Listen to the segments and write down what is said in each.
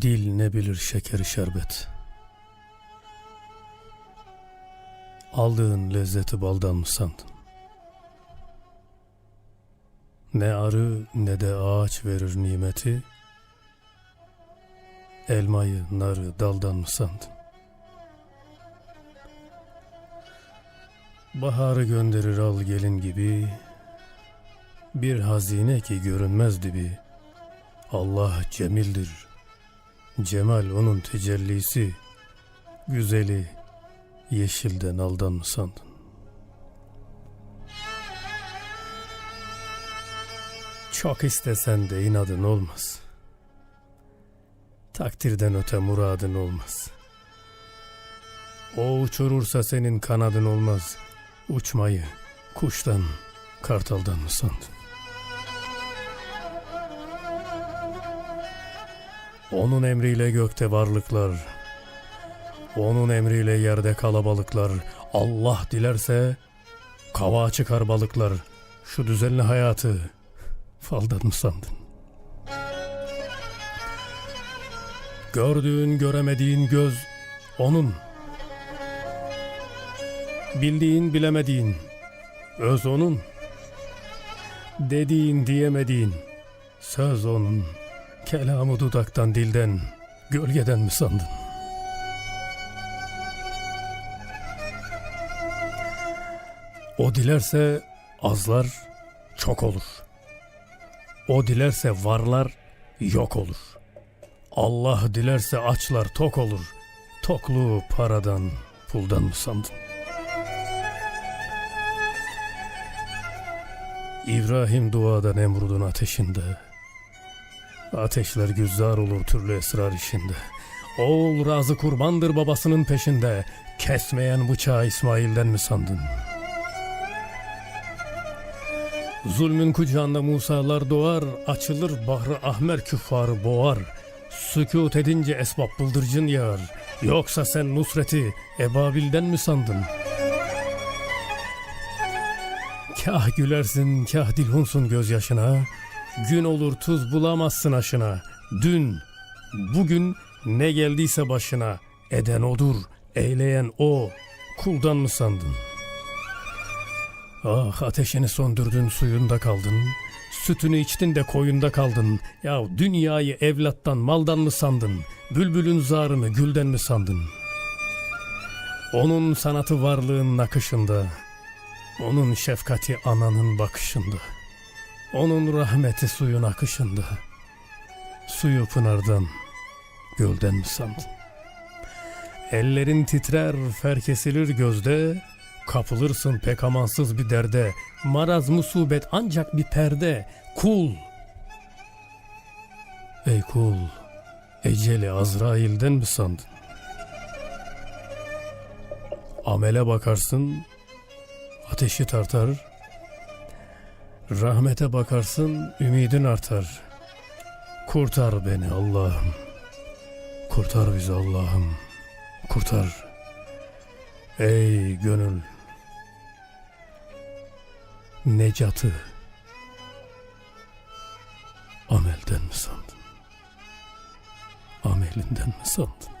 Dil ne bilir şekeri şerbet. Aldığın lezzeti baldan mı sandın? Ne arı ne de ağaç verir nimeti. Elmayı, narı daldan mı sandın? Baharı gönderir al gelin gibi. Bir hazine ki görünmez dibi. Allah cemildir. Cemal onun tecellisi. Güzeli yeşilden aldan mı sandın? Çok istesen de inadın olmaz. Takdirden öte muradın olmaz. O uçurursa senin kanadın olmaz. Uçmayı kuştan, kartaldan mı sandın? Onun emriyle gökte varlıklar, onun emriyle yerde kalabalıklar, Allah dilerse kava çıkar balıklar. Şu düzenli hayatı faldan mı sandın? Gördüğün göremediğin göz onun. Bildiğin bilemediğin öz onun. Dediğin diyemediğin söz onun. Kelamı dudaktan dilden gölgeden mi sandın? O dilerse azlar çok olur. O dilerse varlar yok olur. Allah dilerse açlar tok olur. Tokluğu paradan, puldan mı sandın? İbrahim duada Nemrud'un ateşinde. Ateşler güzzar olur türlü esrar içinde. Oğul razı kurbandır babasının peşinde. Kesmeyen bıçağı İsmail'den mi sandın? Zulmün kucağında Musa'lar doğar, açılır bahrı ahmer küffarı boğar. Sükut edince esbab bıldırcın yağar. Yoksa sen Nusret'i Ebabil'den mi sandın? Kah gülersin, kah dilhunsun gözyaşına. Gün olur tuz bulamazsın aşına. Dün, bugün ne geldiyse başına. Eden odur, eyleyen o. Kuldan mı sandın? Ah ateşini söndürdün suyunda kaldın. Sütünü içtin de koyunda kaldın. Ya dünyayı evlattan maldan mı sandın? Bülbülün zarını gülden mi sandın? Onun sanatı varlığın nakışında. Onun şefkati ananın bakışında. Onun rahmeti suyun akışında. Suyu pınardan, gölden mi sandın? Ellerin titrer, fer kesilir gözde. Kapılırsın pek amansız bir derde. Maraz musibet ancak bir perde. Kul. Ey kul. Eceli Azrail'den mi sandın? Amele bakarsın, ateşi tartar. Rahmete bakarsın, ümidin artar. Kurtar beni Allah'ım. Kurtar bizi Allah'ım. Kurtar. Ey gönül. Necatı. Amelden mi sandın? Amelinden mi sandın?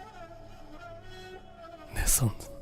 Ne sandın?